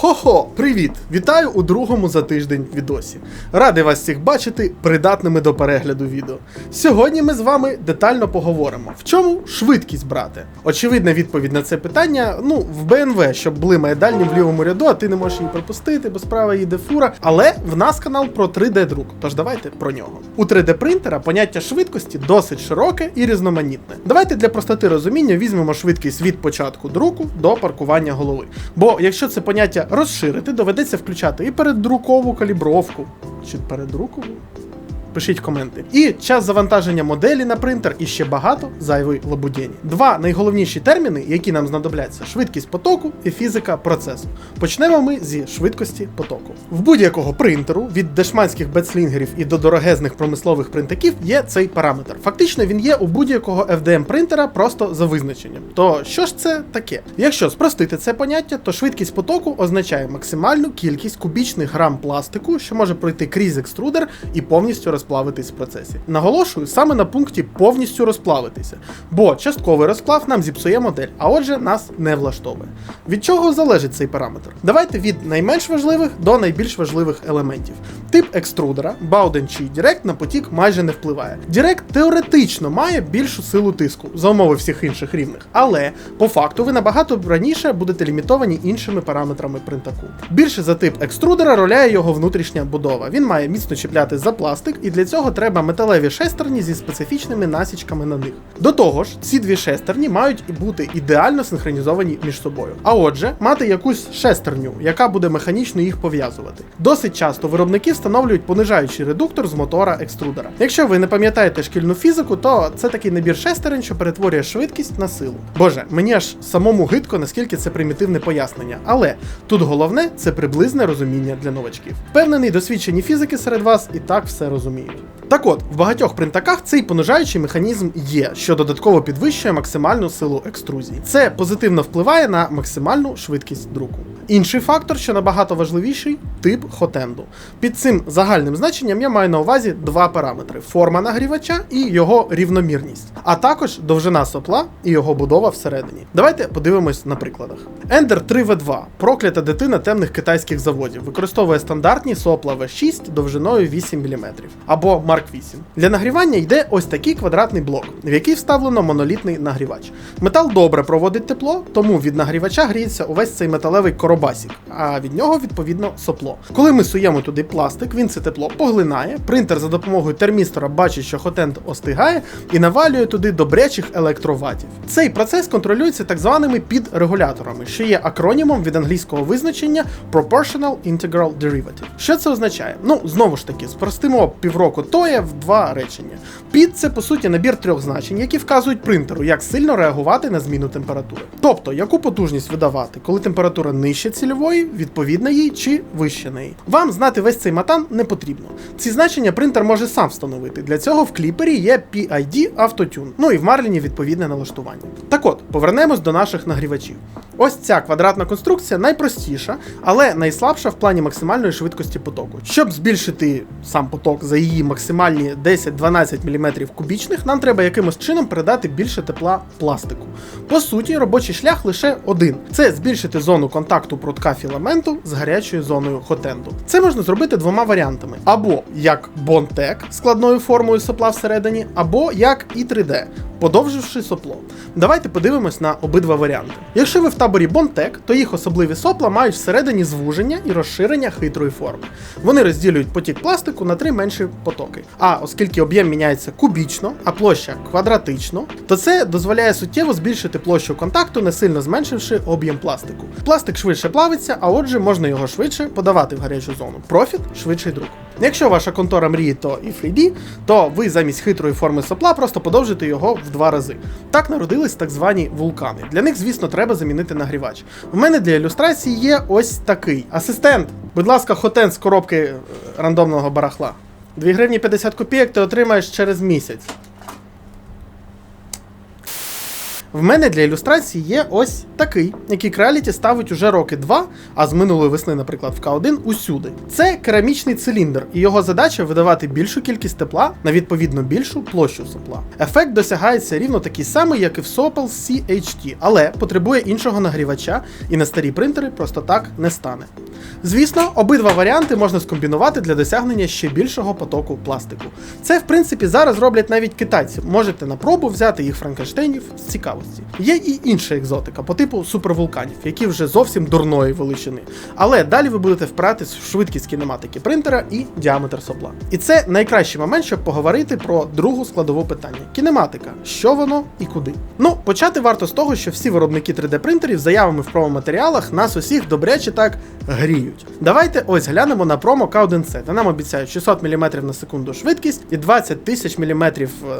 Хо-хо, привіт! Вітаю у другому за тиждень відосі. Радий вас всіх бачити придатними до перегляду відео. Сьогодні ми з вами детально поговоримо, в чому швидкість брати. Очевидна відповідь на це питання: ну, в БНВ, щоб блимає дальнім в лівому ряду, а ти не можеш її пропустити, бо справа їде фура. Але в нас канал про 3D-друк, тож давайте про нього. У 3D-принтера поняття швидкості досить широке і різноманітне. Давайте для простоти розуміння візьмемо швидкість від початку друку до паркування голови. Бо якщо це поняття розширити, доведеться включати і передрукову калібровку, чи передрукову. Пишіть коменти. І час завантаження моделі на принтер і ще багато зайвої лабудєні. Два найголовніші терміни, які нам знадобляться: швидкість потоку і фізика процесу. Почнемо ми зі швидкості потоку. В будь-якого принтеру від дешманських бетслінгерів і до дорогезних промислових принтаків є цей параметр. Фактично він є у будь-якого FDM принтера просто за визначенням. То що ж це таке? Якщо спростити це поняття, то швидкість потоку означає максимальну кількість кубічних грам пластику, що може пройти крізь екструдер і повністю розплавитись в процесі. Наголошую саме на пункті повністю розплавитися, бо частковий розплав нам зіпсує модель, а отже, нас не влаштовує. Від чого залежить цей параметр? Давайте від найменш важливих до найбільш важливих елементів. Тип екструдера, Бауден чи Direct на потік майже не впливає. Direct теоретично має більшу силу тиску за умови всіх інших рівних, але по факту ви набагато раніше будете лімітовані іншими параметрами принтаку. Більше за тип екструдера роляє його внутрішня будова. Він має міцно чіпляти за пластик, і для цього треба металеві шестерні зі специфічними насічками на них. До того ж, ці дві шестерні мають і бути ідеально синхронізовані між собою. А отже, мати якусь шестерню, яка буде механічно їх пов'язувати. Досить часто виробники встановлюють понижаючий редуктор з мотора екструдера. Якщо ви не пам'ятаєте шкільну фізику, то це такий набір шестерень, що перетворює швидкість на силу. Боже, мені аж самому гидко, наскільки це примітивне пояснення. Але тут головне це приблизне розуміння для новачків. Впевнений, досвідчені фізики серед вас і так все розуміють. Так от, в багатьох принтаках цей понижаючий механізм є, що додатково підвищує максимальну силу екструзії. Це позитивно впливає на максимальну швидкість друку. Інший фактор, що набагато важливіший тип хотенду. Під цим загальним значенням я маю на увазі два параметри: форма нагрівача і його рівномірність, а також довжина сопла і його будова всередині. Давайте подивимось на прикладах. Ender 3V2 проклята дитина темних китайських заводів, використовує стандартні сопла V6 довжиною 8 мм або Mark 8. Для нагрівання йде ось такий квадратний блок, в який вставлено монолітний нагрівач. Метал добре проводить тепло, тому від нагрівача гріється увесь цей металевий коробасік, а від нього відповідно сопло. Коли ми суємо туди пластик, він це тепло поглинає. Принтер за допомогою термістора бачить, що хотент остигає, і навалює туди добрячих електроватів. Цей процес контролюється так званими підрегуляторами, що є акронімом від англійського визначення Proportional Integral Derivative. Що це означає? Ну, знову ж таки, спростимо півроку тоя в два речення. Під це по суті набір трьох значень, які вказують принтеру, як сильно реагувати на зміну температури. Тобто, яку потужність видавати, коли температура нижче цільової, відповідно їй чи вище неї. Вам знати весь цей матан не потрібно. Ці значення принтер може сам встановити. Для цього в кліпері є PID Autotune, ну і в Марліні відповідне налаштування. Так от, повернемось до наших нагрівачів. Ось ця квадратна конструкція найпростіша, але найслабша в плані максимальної швидкості потоку. Щоб збільшити сам поток за її максимальні 10-12 мм кубічних, нам треба якимось чином передати більше тепла пластику. По суті, робочий шлях лише один: це збільшити зону контакту прутка філаменту з гарячою зоною хотенду. Це можна зробити двома варіантами: або як Bondtech складною формою сопла всередині, або як І3D. Подовживши сопло. Давайте подивимось на обидва варіанти. Якщо ви в таборі Bondtech, то їх особливі сопла мають всередині звуження і розширення хитрої форми. Вони розділюють потік пластику на три менші потоки. А оскільки об'єм міняється кубічно, а площа квадратично, то це дозволяє суттєво збільшити площу контакту, не сильно зменшивши об'єм пластику. Пластик швидше плавиться, а отже, можна його швидше подавати в гарячу зону. Профіт швидший друк. Якщо ваша контора мріє, то і 3D, то ви замість хитрої форми сопла просто подовжите його в два рази. Так народились так звані вулкани. Для них, звісно, треба замінити нагрівач. У мене для ілюстрації є ось такий асистент. Будь ласка, хотен з коробки е, рандомного барахла. 2 гривні 50 копійок ти отримаєш через місяць. В мене для ілюстрації є ось такий, який Creality ставить уже роки два, а з минулої весни, наприклад, в К1 усюди. Це керамічний циліндр, і його задача видавати більшу кількість тепла на відповідно більшу площу сопла. Ефект досягається рівно такий самий, як і в Sopel CHT, але потребує іншого нагрівача, і на старі принтери просто так не стане. Звісно, обидва варіанти можна скомбінувати для досягнення ще більшого потоку пластику. Це, в принципі, зараз роблять навіть китайці. Можете на пробу взяти їх франкенштейнів з цікавості. Є і інша екзотика по типу супервулканів, які вже зовсім дурної величини. Але далі ви будете впиратись в швидкість кінематики принтера і діаметр сопла. І це найкращий момент, щоб поговорити про другу складову питання: кінематика, що воно і куди. Ну, почати варто з того, що всі виробники 3D-принтерів заявами в промо-матеріалах нас усіх добряче так гріють. Давайте ось глянемо на промо K1C, де нам обіцяють 600 мм на секунду швидкість і 20 тисяч мм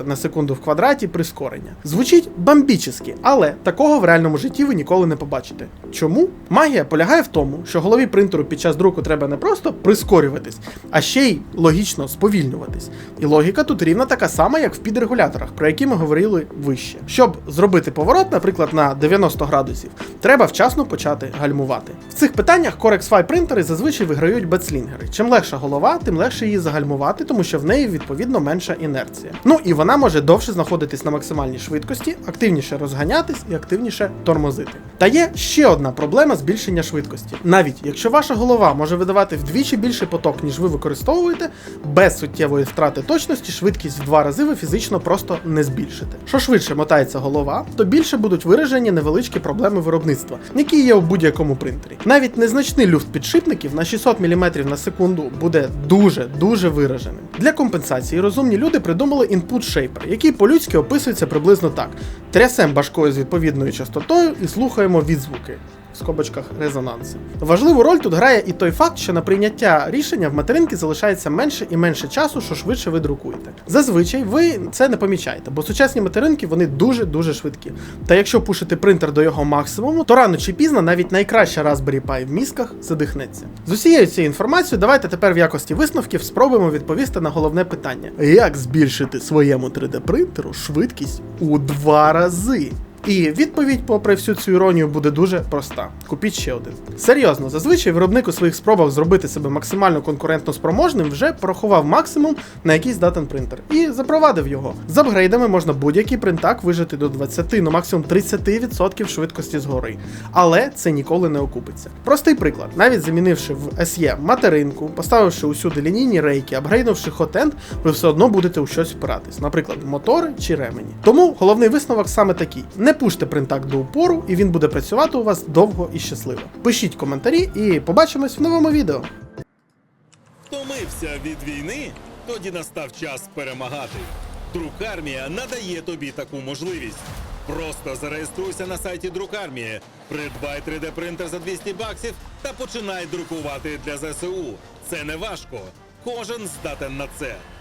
на секунду в квадраті прискорення. Звучить бомбічески, але такого в реальному житті ви ніколи не побачите. Чому? Магія полягає в тому, що голові принтеру під час друку треба не просто прискорюватись, а ще й логічно сповільнюватись. І логіка тут рівна така сама, як в підрегуляторах, про які ми говорили вище. Щоб зробити поворот, наприклад, на 90 градусів, треба вчасно почати гальмувати. В цих питаннях Core X5 принтери зазвичай виграють бетслінгери. Чим легша голова, тим легше її загальмувати, тому що в неї відповідно менша інерція. Ну і вона може довше знаходитись на максимальній швидкості, активніше розганятись і активніше тормозити. Та є ще одна проблема збільшення швидкості. Навіть якщо ваша голова може видавати вдвічі більший поток, ніж ви використовуєте, без суттєвої втрати точності швидкість в два рази ви фізично просто не збільшите. Що швидше мотається голова, то більше будуть виражені невеличкі проблеми виробництва, які є у будь-якому принтері. Навіть незначний люфт підшипників на 600 мм на секунду буде дуже дуже вираженим. Для компенсації розумні люди придумали інпут шейпер, який по-людськи описується приблизно так: трясем башкою з відповідною частотою і слухаємо відзвуки. Скобочках резонанси. Важливу роль тут грає і той факт, що на прийняття рішення в материнки залишається менше і менше часу, що швидше ви друкуєте. Зазвичай ви це не помічаєте, бо сучасні материнки вони дуже дуже швидкі. Та якщо пушити принтер до його максимуму, то рано чи пізно навіть найкраща Raspberry Pi в мізках задихнеться. З усією цією інформацією, давайте тепер в якості висновків спробуємо відповісти на головне питання: як збільшити своєму 3D принтеру швидкість у два рази? І відповідь, попри всю цю іронію, буде дуже проста: купіть ще один. Серйозно, зазвичай виробник у своїх спробах зробити себе максимально конкурентно спроможним вже порахував максимум, на який здатен принтер, і запровадив його. З апгрейдами можна будь-який принтак вижити до 20, ну максимум 30% швидкості згори. Але це ніколи не окупиться. Простий приклад: навіть замінивши в SE материнку, поставивши усюди лінійні рейки, апгрейднувши хотенд, ви все одно будете у щось впиратись, наприклад, мотори чи ремені. Тому головний висновок саме такий: не пуште принтак до упору, і він буде працювати у вас довго і щасливо. Пишіть коментарі і побачимось в новому відео. Втомився від війни? Тоді настав час перемагати. Друкармія надає тобі таку можливість. Просто зареєструйся на сайті Друкармії, придбай 3D принтер за 200 баксів та починай друкувати для ЗСУ. Це не важко. Кожен здатен на це.